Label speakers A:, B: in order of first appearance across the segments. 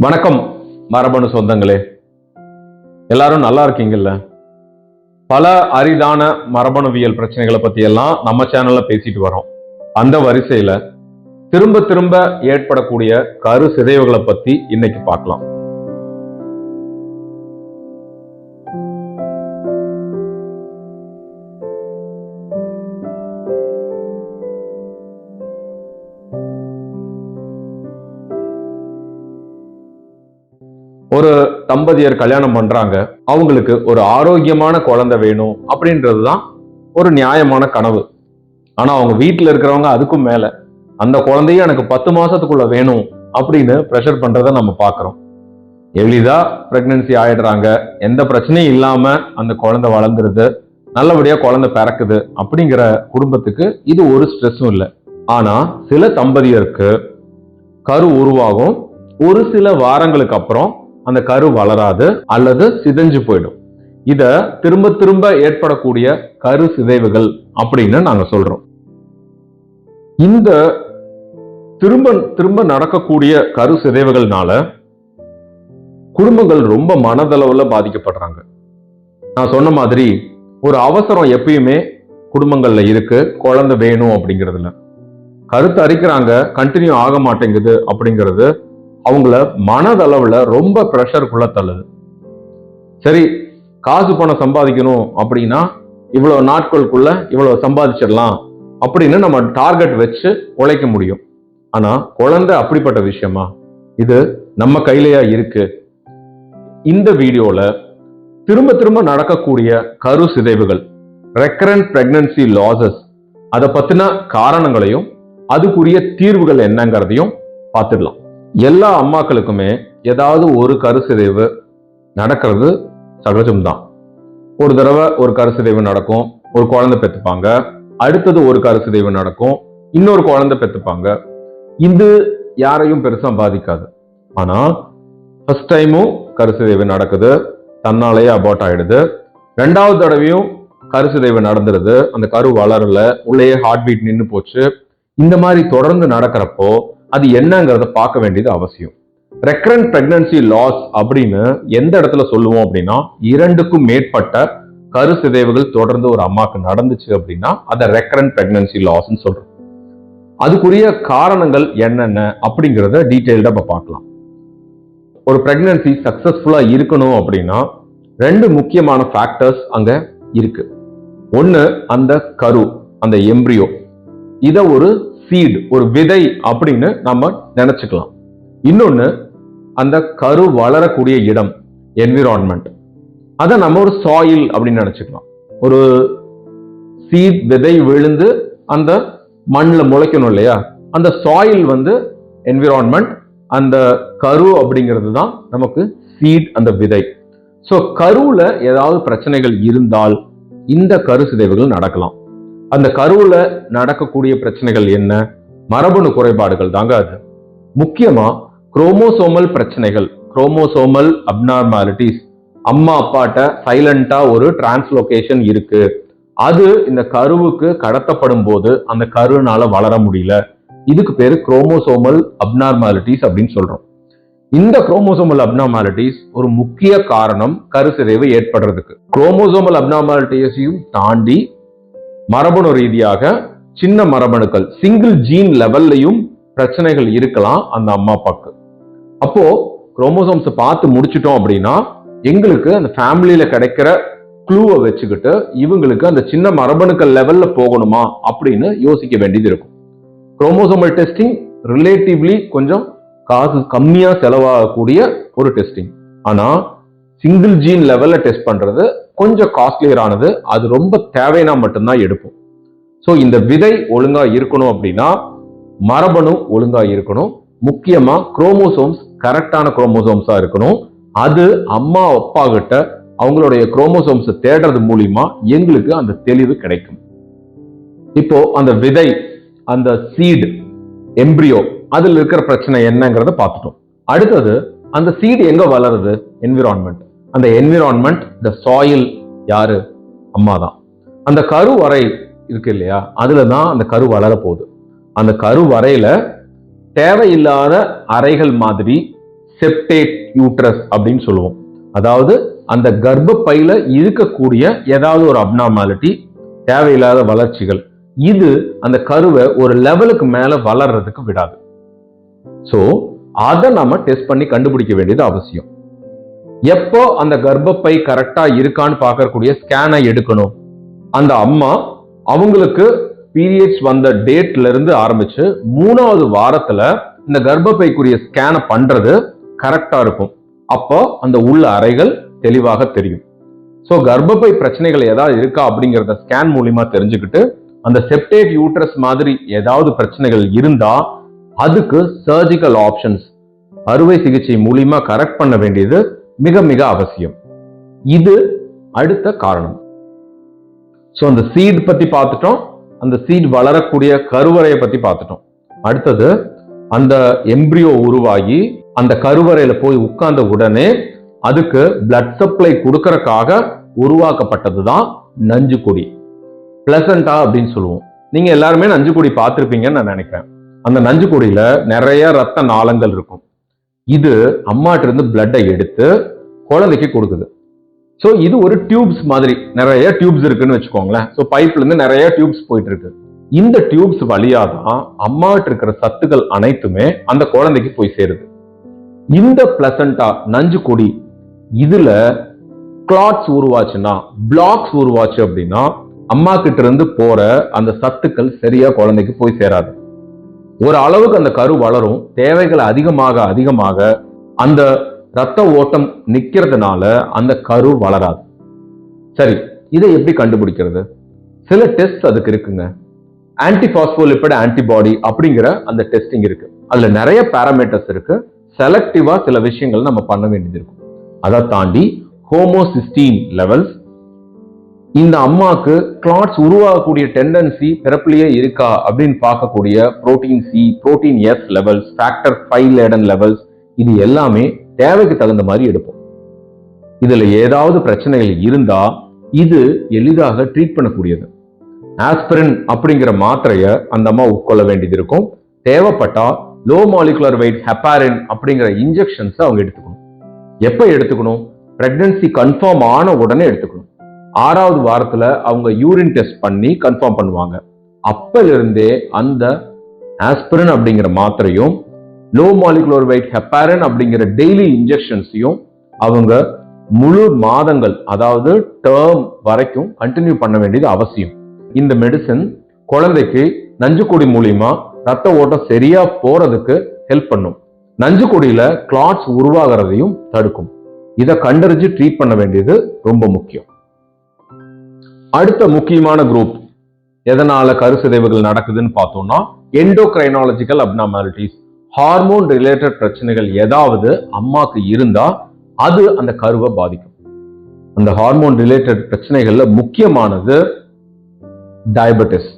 A: வணக்கம் மரபணு சொந்தங்களே. எல்லாரும் நல்லா இருக்கீங்கல்ல? பல அரிதான மரபணுவியல் பிரச்சனைகளை பத்தி எல்லாம் நம்ம சேனல்ல பேசிட்டு வரோம். அந்த வரிசையில திரும்ப திரும்ப ஏற்படக்கூடிய கரு சிதைவுகளை பத்தி இன்னைக்கு பார்க்கலாம். ஒரு தம்பதியர் கல்யாணம் பண்றாங்க. அவங்களுக்கு ஒரு ஆரோக்கியமான குழந்தை வேணும் அப்படின்றது தான் ஒரு நியாயமான கனவு. ஆனா அவங்க வீட்டில் இருக்கிறவங்க அதுக்கும் மேல. அந்த குழந்தையும் எனக்கு பத்து மாசத்துக்குள்ள வேணும் அப்படின்னு ப்ரெஷர் பண்றதை நம்ம பார்க்குறோம். எளிதா பிரெக்னன்சி ஆயிடுறாங்க. எந்த பிரச்சனையும் இல்லாம அந்த குழந்தை வளர்ந்துருது. நல்லபடியா குழந்தை பிறக்குது அப்படிங்கிற குடும்பத்துக்கு இது ஒரு ஸ்ட்ரெஸ்ஸும் இல்லை. ஆனா சில தம்பதியருக்கு கரு உருவாகும். ஒரு சில வாரங்களுக்கு அப்புறம் அந்த கரு வளராது அல்லது சிதைஞ்சு போயிடும். இத திரும்ப திரும்ப ஏற்படக்கூடிய கரு சிதைவுகள் அப்படின்னு நாங்க சொல்றோம். இந்த திரும்ப திரும்ப நடக்கக்கூடிய கரு சிதைவுகள்னால குடும்பங்கள் ரொம்ப மனதளவுல பாதிக்கப்படுறாங்க. நான் சொன்ன மாதிரி ஒரு அவசரம் எப்பயுமே குடும்பங்கள்ல இருக்கு. குழந்தை வேணும் அப்படிங்கிறதுல. கருத்து அரிக்கிறாங்க கண்டினியூ ஆக மாட்டேங்குது அப்படிங்கிறது அவங்கள மனதளவில் ரொம்ப ப்ரெஷருக்குள்ள தள்ளுது. சரி காசு பணம் சம்பாதிக்கணும் அப்படின்னா இவ்வளோ நாட்களுக்குள்ள இவ்வளவு சம்பாதிச்சிடலாம் அப்படின்னு நம்ம டார்கெட் வச்சு உழைக்க முடியும். ஆனால் குழந்தை அப்படிப்பட்ட விஷயமா? இது நம்ம கையிலயா இருக்கு? இந்த வீடியோவில் திரும்ப திரும்ப நடக்கக்கூடிய கரு சிதைவுகள் ரெக்கரண்ட் பிரெக்னன்சி லாசஸ் அதை பத்தின காரணங்களையும் அதுக்குரிய தீர்வுகள் என்னங்கிறதையும் பார்த்துடலாம் எல்லா அம்மாக்களுக்குமே ஏதாவது ஒரு கருசிதைவு நடக்கிறது சகஜம்தான். ஒரு தடவை ஒரு கருசிதைவு நடக்கும் ஒரு குழந்தை பெற்றுப்பாங்க. அடுத்தது ஒரு கருசிதைவு நடக்கும் இன்னொரு குழந்தை பெற்றுப்பாங்க. இது யாரையும் பெருசாக பாதிக்காது. ஆனால் ஃபர்ஸ்ட் டைமும் கருசிதைவு நடக்குது தன்னாலேயே அபார்ட் ஆயிடுது. ரெண்டாவது தடவையும் கருசிதைவு நடந்துருது. அந்த கரு வளரல உள்ளேயே ஹார்ட் பீட் நின்று போச்சு. இந்த மாதிரி தொடர்ந்து நடக்கிறப்போ அது என்னங்கிறத பார்க்க வேண்டியது அவசியம். ரெக்கரண்ட் பிரெக்னன்சி லாஸ் அப்படின்னு எந்த இடத்துல சொல்லுவோம் அப்படின்னா இரண்டுக்கும் மேற்பட்ட கரு சிதைவுகள் தொடர்ந்து ஒரு அம்மாவுக்கு நடந்துச்சு அப்படின்னா அதை ரெக்கரண்ட் பிரெக்னன்சி லாஸ்ன்னு சொல்றோம். அதுக்குரிய காரணங்கள் என்னென்ன அப்படிங்கிறத டீட்டெயில்டா இப்ப பார்க்கலாம். ஒரு பிரெக்னன்சி சக்சஸ்ஃபுல்லா இருக்கணும் அப்படின்னா ரெண்டு முக்கியமான ஃபேக்டர்ஸ் அங்க இருக்கு. ஒன்று அந்த கரு அந்த எம்ப்ரியோ இதை ஒரு சீடு ஒரு விதை அப்படின்னு நம்ம நினைச்சுக்கலாம். இன்னொன்று அந்த கரு வளரக்கூடிய இடம் என்விரான்மெண்ட் அதை நம்ம ஒரு சாயில் அப்படின்னு நினச்சிக்கலாம். ஒரு சீட் விதை விழுந்து அந்த மண்ணில் முளைக்கணும் இல்லையா? அந்த சாயில் வந்து என்விரான்மெண்ட் அந்த கரு அப்படிங்கிறது தான் நமக்கு சீட் அந்த விதை. ஸோ கருவில் ஏதாவது பிரச்சனைகள் இருந்தால் இந்த கரு சிதைவுகள் நடக்கலாம். அந்த கருவுல நடக்கக்கூடிய பிரச்சனைகள் என்ன? மரபணு குறைபாடுகள் தாங்க அது. முக்கியமா குரோமோசோமல் பிரச்சனைகள் குரோமோசோமல் அப்நார்மாலிட்டிஸ் அம்மா அப்பாட்ட சைலண்டா ஒரு டிரான்ஸ்லொகேஷன் இருக்கு. அது இந்த கருவுக்கு கடத்தப்படும் போது அந்த கருனால வளர முடியல. இதுக்கு பேரு குரோமோசோமல் அப்நார்மாலிட்டிஸ் அப்படின்னு சொல்றோம். இந்த குரோமோசோமல் அப்னார்மாலிட்டிஸ் ஒரு முக்கிய காரணம் கருசிதைவு ஏற்படுறதுக்கு. குரோமோசோமல் அப்னார்மாலிட்டிஸையும் தாண்டி மரபணு ரீதியாக சின்ன மரபணுக்கள் சிங்கிள் ஜீன் லெவல்லையும் பிரச்சனைகள் இருக்கலாம் அந்த அம்மா அப்பாக்கு. அப்போ குரோமோசோம்ஸ் பார்த்து முடிச்சிட்டோம் அப்படின்னா எங்களுக்கு அந்த ஃபேமிலியில கிடைக்கிற க்ளூவை வச்சுக்கிட்டு இவங்களுக்கு அந்த சின்ன மரபணுக்கள் லெவல்ல போகணுமா அப்படின்னு யோசிக்க வேண்டியது இருக்கும். குரோமோசோமல் டெஸ்டிங் ரிலேட்டிவ்லி கொஞ்சம் காசு கம்மியா செலவாகக்கூடிய ஒரு டெஸ்டிங் ஆனா சிங்கிள் ஜீன் லெவல்ல டெஸ்ட் பண்றது கொஞ்சம் காஸ்ட்லியரானது அது ரொம்ப தேவைன்னா மட்டும்தான் எடுப்போம் ஸோ இந்த விதை ஒழுங்கா இருக்கணும் அப்படின்னா மரபணு ஒழுங்கா இருக்கணும். முக்கியமா குரோமோசோம்ஸ் கரெக்டான குரோமோசோம்ஸா இருக்கணும். அது அம்மா அப்பா கிட்ட அவங்களுடைய குரோமோசோம்ஸை தேடுறது மூலியமா எங்களுக்கு அந்த தெளிவு கிடைக்கும். இப்போ அந்த விதை அந்த சீடு எம்ப்ரியோ அதில் இருக்கிற பிரச்சனை என்னங்கிறத பார்த்துட்டோம். அடுத்தது அந்த சீடு எங்க வளருது? என்விரான்மெண்ட் அந்த என்விரான்மெண்ட் த சாயில் யாரு? அம்மா தான் அந்த கரு வரை இருக்கு இல்லையா? அதுல தான் அந்த கரு வளர போகுது. அந்த கரு வரையில தேவையில்லாத அறைகள் மாதிரி செப்டேட் யூட்ரஸ் அப்படின்னு சொல்லுவோம். அதாவது அந்த கர்ப்பப்பையில இருக்கக்கூடிய ஏதாவது ஒரு அப்னாமாலிட்டி தேவையில்லாத வளர்ச்சிகள் இது அந்த கருவை ஒரு லெவலுக்கு மேல வளர்றதுக்கு விடாது. சோ அதை நம்ம டெஸ்ட் பண்ணி கண்டுபிடிக்க வேண்டியது அவசியம். எப்போ அந்த கர்ப்பப்பை கரெக்டா இருக்கான்னு பார்க்கக்கூடிய ஸ்கேனை எடுக்கணும்? அந்த அம்மா அவங்களுக்கு பீரியட்ஸ் வந்த டேட்ல இருந்து ஆரம்பிச்சு மூணாவது வாரத்துல இந்த கர்ப்பப்பைக்குரிய ஸ்கேனை பண்றது கரெக்டா இருக்கும். அப்போ அந்த உள்ள அறைகள் தெளிவாக தெரியும். ஸோ கர்ப்பப்பை பிரச்சனைகள் ஏதாவது இருக்கா அப்படிங்கிறத ஸ்கேன் மூலியமா தெரிஞ்சுக்கிட்டு அந்த செப்டேட் யூட்ரஸ் மாதிரி ஏதாவது பிரச்சனைகள் இருந்தா அதுக்கு சர்ஜிக்கல் ஆப்ஷன்ஸ் அறுவை சிகிச்சை மூலியமா கரெக்ட் பண்ண வேண்டியது மிக மிக அவசியம். இது அடுத்த காரணம். ஸோ அந்த சீட் பத்தி பார்த்துட்டோம். அந்த சீட் வளரக்கூடிய கருவறையை பத்தி பார்த்துட்டோம். அடுத்தது அந்த எம்ப்ரியோ உருவாகி அந்த கருவறையில போய் உட்கார்ந்த உடனே அதுக்கு பிளட் சப்ளை கொடுக்கறக்காக உருவாக்கப்பட்டது தான் நஞ்சுக்குடி பிளசண்டா அப்படின்னு சொல்லுவோம். நீங்க எல்லாருமே நஞ்சுக்குடி பார்த்துருப்பீங்கன்னு நான் நினைக்கிறேன். அந்த நஞ்சுக்கொடியில நிறைய ரத்த நாளங்கள் இருக்கும். இது அம்மாட்ட இருந்து பிளட்டை எடுத்து குழந்தைக்கு கொடுக்குது. ஸோ இது ஒரு டியூப்ஸ் மாதிரி. நிறைய டியூப்ஸ் இருக்குன்னு வச்சுக்கோங்களேன். ஸோ பைப்ல இருந்து நிறைய டியூப்ஸ் போயிட்டு இருக்கு இந்த டியூப்ஸ் வழியாக தான் அம்மாட்ட இருக்கிற சத்துக்கள் அனைத்துமே அந்த குழந்தைக்கு போய் சேருது. இந்த பிளசண்டா நஞ்சு கொடி இதுல கிளாட்ஸ் உருவாச்சுன்னா பிளாக்ஸ் உருவாச்சு அப்படின்னா அம்மா கிட்ட இருந்து போற அந்த சத்துக்கள் சரியா குழந்தைக்கு போய் சேராது. ஒரு அளவுக்கு அந்த கரு வளரும் தேவைகள் அதிகமாக அதிகமாக அந்த ரத்த ஓட்டம் நிற்கிறதுனால அந்த கரு வளராது. சரி இதை எப்படி கண்டுபிடிக்கிறது? சில டெஸ்ட் அதுக்கு இருக்குங்க. ஆன்டிபாஸ்போலிபிட் ஆன்டிபாடி அப்படிங்கிற அந்த டெஸ்டிங் இருக்கு. அதுல நிறைய பேராமீட்டர்ஸ் இருக்கு. செலக்டிவா சில விஷயங்கள் நம்ம பண்ண வேண்டியது இருக்கும். அதை தாண்டி ஹோமோசிஸ்டீன் லெவல்ஸ் இந்த அம்மாக்கு கிளாட்ஸ் உருவாகக்கூடிய டெண்டன்சி பிறப்பிலேயே இருக்கா அப்படின்னு பார்க்கக்கூடிய protein C protein S levels factor five Leiden levels இது எல்லாமே தேவைக்கு தகுந்த மாதிரி எடுப்போம். இதில் ஏதாவது பிரச்சனைகள் இருந்தா இது எளிதாக ட்ரீட் பண்ணக்கூடியது. ஆஸ்பிரின் அப்படிங்கிற மாத்திரையை அந்த அம்மா உட்கொள்ள வேண்டியது இருக்கும். தேவைப்பட்டா லோ மாலிகுலர் வெயிட் ஹெப்பாரின் அப்படிங்கிற இன்ஜெக்ஷன்ஸ் அவங்க எடுத்துக்கணும். எப்போ எடுத்துக்கணும்? பிரெக்னன்சி கன்ஃபார்ம் ஆன உடனே எடுத்துக்கணும். ஆறாவது வாரத்தில் அவங்க யூரின் டெஸ்ட் பண்ணி கன்ஃபார்ம் பண்ணுவாங்க. அப்பல இருந்தே அந்த ஆஸ்பிரின் அப்படிங்கிற மாத்திரையும் லோ மாலிகுலர் வெயிட் ஹெப்பாரன் அப்படிங்கிற டெய்லி இன்ஜெக்ஷன்ஸையும் அவங்க முழு மாதங்கள் அதாவது டேர்ம் வரைக்கும் கண்டினியூ பண்ண வேண்டியது அவசியம். இந்த மெடிசன் குழந்தைக்கு நஞ்சுக்கொடி மூலியமா ரத்த ஓட்டம் சரியா போறதுக்கு ஹெல்ப் பண்ணும். நஞ்சுக்கொடியில கிளாட்ஸ் உருவாகிறதையும் தடுக்கும். இதை கண்டறிஞ்சு ட்ரீட் பண்ண வேண்டியது ரொம்ப முக்கியம். அடுத்த முக்கியமான குரூப் எதனால கருசிதைவுகள் நடக்குதுன்னு பார்த்தோம்னா எண்டோக்ரைனாலஜிக்கல் அப்னாமாலிட்டிஸ் ஹார்மோன் ரிலேட்டட் பிரச்சனைகள் ஏதாவது அம்மாக்கு இருந்தா அது அந்த கருவை பாதிக்கும். அந்த ஹார்மோன் ரிலேட்டட் பிரச்சனைகள்ல முக்கியமானது டயபெட்டிஸ்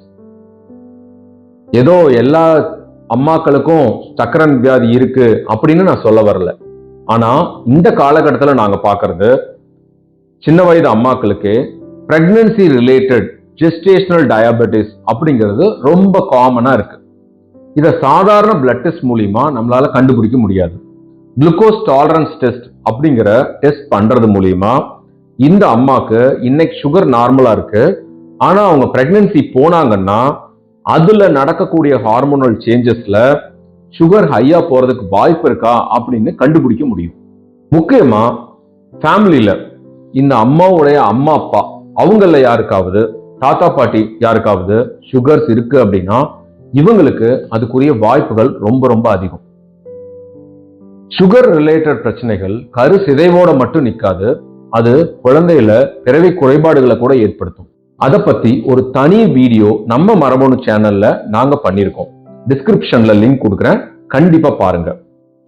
A: ஏதோ எல்லா அம்மாக்களுக்கும் சக்கரன் வியாதி இருக்கு அப்படின்னு நான் சொல்ல வரல. ஆனா இந்த காலகட்டத்தில் நாங்க பாக்குறது சின்ன வயது அம்மாக்களுக்கு ப்ரெக்னன்சி ரிலேட்டட் ஜெஸ்டேஷனல் டயபெட்டிஸ் அப்படிங்கிறது ரொம்ப காமனாக இருக்கு. இதை சாதாரண பிளட் டெஸ்ட் மூலிமா நம்மளால கண்டுபிடிக்க முடியாது. குளுக்கோஸ் டாலரன்ஸ் டெஸ்ட் அப்படிங்கிற டெஸ்ட் பண்றது மூலியமா இந்த அம்மாக்கு இன்னைக்கு சுகர் நார்மலா இருக்கு. ஆனா அவங்க பிரெக்னன்சி போனாங்கன்னா அதுல நடக்கக்கூடிய ஹார்மோனல் சேஞ்சஸ்ல சுகர் ஹையா போறதுக்கு வாய்ப்பு இருக்கா அப்படின்னு கண்டுபிடிக்க முடியும். முக்கியமா ஃபேமிலியில இந்த அம்மாவுடைய அம்மா அப்பா அவங்கள யாருக்காவது தாத்தா பாட்டி யாருக்காவது சுகர்ஸ் இருக்கு அப்படின்னா இவங்களுக்கு அதுக்குரிய வாய்ப்புகள் ரொம்ப ரொம்ப அதிகம். சுகர் ரிலேட்டட் பிரச்சனைகள் கரு சிதைவோட மட்டும் நிக்காது. அது குழந்தையில பிறவி குறைபாடுகளை கூட ஏற்படுத்தும். அதை பத்தி ஒரு தனி வீடியோ நம்ம மரபணு சேனல்ல நாங்க பண்ணியிருக்கோம். டிஸ்கிரிப்ஷன்ல லிங்க் கொடுக்குறேன். கண்டிப்பா பாருங்க.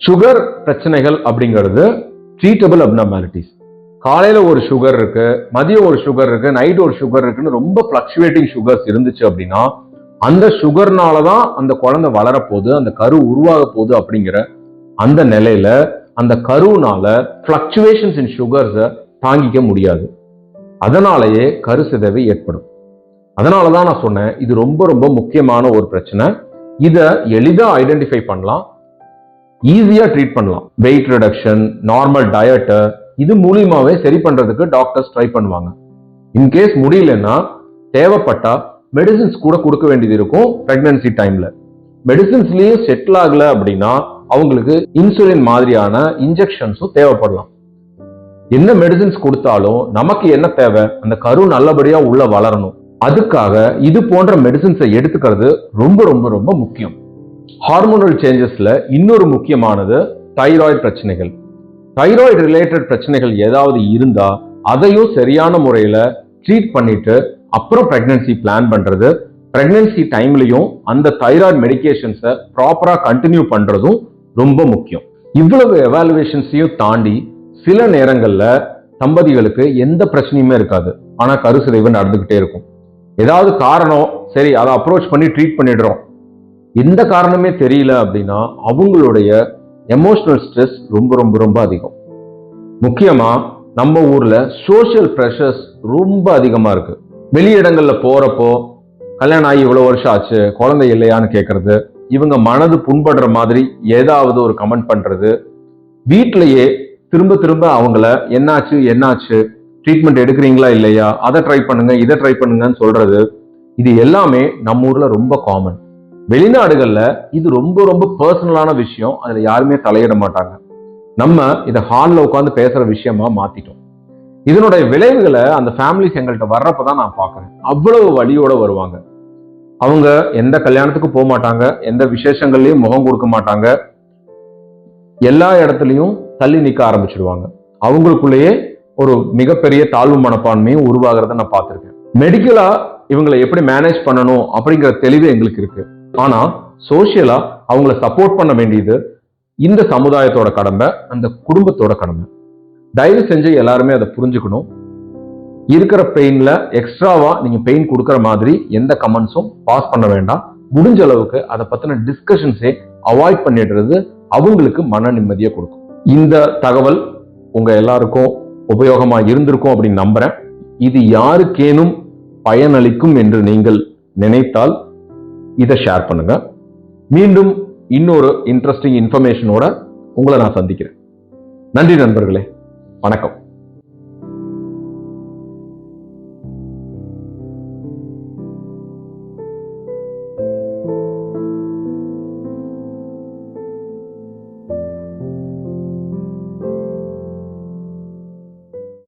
A: சுகர் பிரச்சனைகள் அப்படிங்கிறது ட்ரீட்டபிள் அப்னாமாலிட்டிஸ் காலையில் ஒரு சுகர் இருக்கு மதியம் ஒரு சுகர் இருக்கு நைட் ஒரு சுகர் இருக்குன்னு ரொம்ப ஃப்ளக்சுவேட்டிங் சுகர்ஸ் இருந்துச்சு அப்படின்னா அந்த சுகர்னால தான் அந்த குழந்தை வளரப்போகுது அந்த கரு உருவாக போகுது அப்படிங்கிற அந்த நிலையில அந்த கருவுனால ஃப்ளக்சுவேஷன்ஸ் இன் சுகர்ஸை தாங்கிக்க முடியாது. அதனாலேயே கரு சிதைவு ஏற்படும். அதனால தான் நான் சொன்னேன் இது ரொம்ப ரொம்ப முக்கியமான ஒரு பிரச்சனை. இதை எளிதாக ஐடென்டிஃபை பண்ணலாம் ஈஸியாக ட்ரீட் பண்ணலாம். வெயிட் ரிடக்ஷன் நார்மல் டயட்டு இது மூலியமாவே சரி பண்றதுக்கு டாக்டர்ஸ் ட்ரை பண்ணுவாங்க. இன்கேஸ் முடியலன்னா தேவைப்பட்டா மெடிசின்ஸ் கூட கொடுக்க வேண்டியது இருக்கும் பிரெக்னன்சி டைம்ல மெடிசின்ஸ்லயும் செட்டில் ஆகல அப்படின்னா அவங்களுக்கு இன்சுலின் மாதிரியான இன்ஜெக்ஷன்ஸும் தேவைப்படலாம். என்ன மெடிசின்ஸ் கொடுத்தாலும் நமக்கு என்ன தேவை? அந்த கரு நல்லபடியா உள்ள வளரணும். அதுக்காக இது போன்ற மெடிசின்ஸை எடுத்துக்கிறது ரொம்ப ரொம்ப ரொம்ப முக்கியம். ஹார்மோனல் சேஞ்சஸ்ல இன்னொரு முக்கியமானது தைராய்டு பிரச்சனைகள். தைராய்டு ரிலேட்டட் பிரச்சனைகள் ஏதாவது இருந்தா அதையும் சரியான முறையில ட்ரீட் பண்ணிட்டு அப்புறம் பிரெக்னன்சி பிளான் பண்றது. பிரெக்னன்சி டைம்லயும் அந்த தைராய்டு மெடிகேஷன்ஸை ப்ராப்பரா கண்டினியூ பண்றதும் ரொம்ப முக்கியம். இவ்வளவு எவாலுவேஷன்ஸையும் தாண்டி சில நேரங்கள்ல தம்பதிகளுக்கு எந்த பிரச்சனையுமே இருக்காது. ஆனா கருசிதைவு நடந்துகிட்டே இருக்கும். ஏதாவது காரணம் சரி அதை அப்ரோச் பண்ணி ட்ரீட் பண்ணிடுறோம். எந்த காரணமே தெரியல அப்படின்னா அவங்களுடைய எமோஷ்னல் ஸ்ட்ரெஸ் ரொம்ப ரொம்ப ரொம்ப அதிகம். முக்கியமாக நம்ம ஊரில் சோஷியல் ப்ரெஷர்ஸ் ரொம்ப அதிகமாக இருக்குது வெளியிடங்களில் போகிறப்போ கல்யாணம் ஆகி இவ்வளோ வருஷம் ஆச்சு குழந்தை இல்லையான்னு கேட்குறது இவங்க மனது புண்படுற மாதிரி ஏதாவது ஒரு கமெண்ட் பண்ணுறது வீட்டிலையே திரும்ப திரும்ப அவங்கள என்னாச்சு என்னாச்சு? ட்ரீட்மெண்ட் எடுக்கிறீங்களா இல்லையா? அதை ட்ரை பண்ணுங்க இதை ட்ரை பண்ணுங்கன்னு சொல்றது. இது எல்லாமே நம்ம ஊர்ல ரொம்ப காமன் வெளிநாடுகளில் இது ரொம்ப ரொம்ப பர்சனலான விஷயம். அதில் யாருமே தலையிட மாட்டாங்க. நம்ம இதை ஹாலில் உட்காந்து பேசுகிற விஷயமா மாத்திட்டோம். இதனுடைய விளைவுகளை அந்த ஃபேமிலிஸ் எங்கள்கிட்ட வர்றப்ப தான் நான் பார்க்கறேன். அவ்வளவு வழியோட வருவாங்க. அவங்க எந்த கல்யாணத்துக்கு போக மாட்டாங்க எந்த விசேஷங்கள்லையும் முகம் கொடுக்க மாட்டாங்க. எல்லா இடத்துலையும் தள்ளி நிற்க ஆரம்பிச்சிடுவாங்க அவங்களுக்குள்ளேயே ஒரு மிகப்பெரிய தாழ்வு மனப்பான்மையும் உருவாகிறத நான் பார்த்துருக்கேன். மெடிக்கலாக இவங்களை எப்படி மேனேஜ் பண்ணணும் அப்படிங்கிற தெளிவு எங்களுக்கு இருக்குது ஆனா சோசியலா அவங்கள சப்போர்ட் பண்ண வேண்டியது இந்த சமுதாயத்தோட கடமை அந்த குடும்பத்தோட கடமை. தயவு செஞ்சு எல்லாருமே அதை புரிஞ்சுக்கணும். இருக்கிற பெயின்ல எக்ஸ்ட்ராவா நீங்க பெயின் கொடுக்குற மாதிரி எந்த கமெண்ட்ஸும் பாஸ் பண்ண வேண்டாம். முடிஞ்ச அளவுக்கு அதை பத்தின டிஸ்கஷன்ஸே அவாய்ட் பண்ணிடுறது அவங்களுக்கு மன நிம்மதியை கொடுக்கும். இந்த தகவல் உங்க எல்லாருக்கும் உபயோகமா இருந்திருக்கும் அப்படின்னு நம்புறேன். இது யாருக்கேனும் பயனளிக்கும் என்று நீங்கள் நினைத்தால் இதை ஷேர் பண்ணுங்க. மீண்டும் இன்னொரு இன்ட்ரெஸ்டிங் இன்ஃபர்மேஷனோட உங்களை நான் சந்திக்கிறேன். நன்றி நண்பர்களே. வணக்கம்.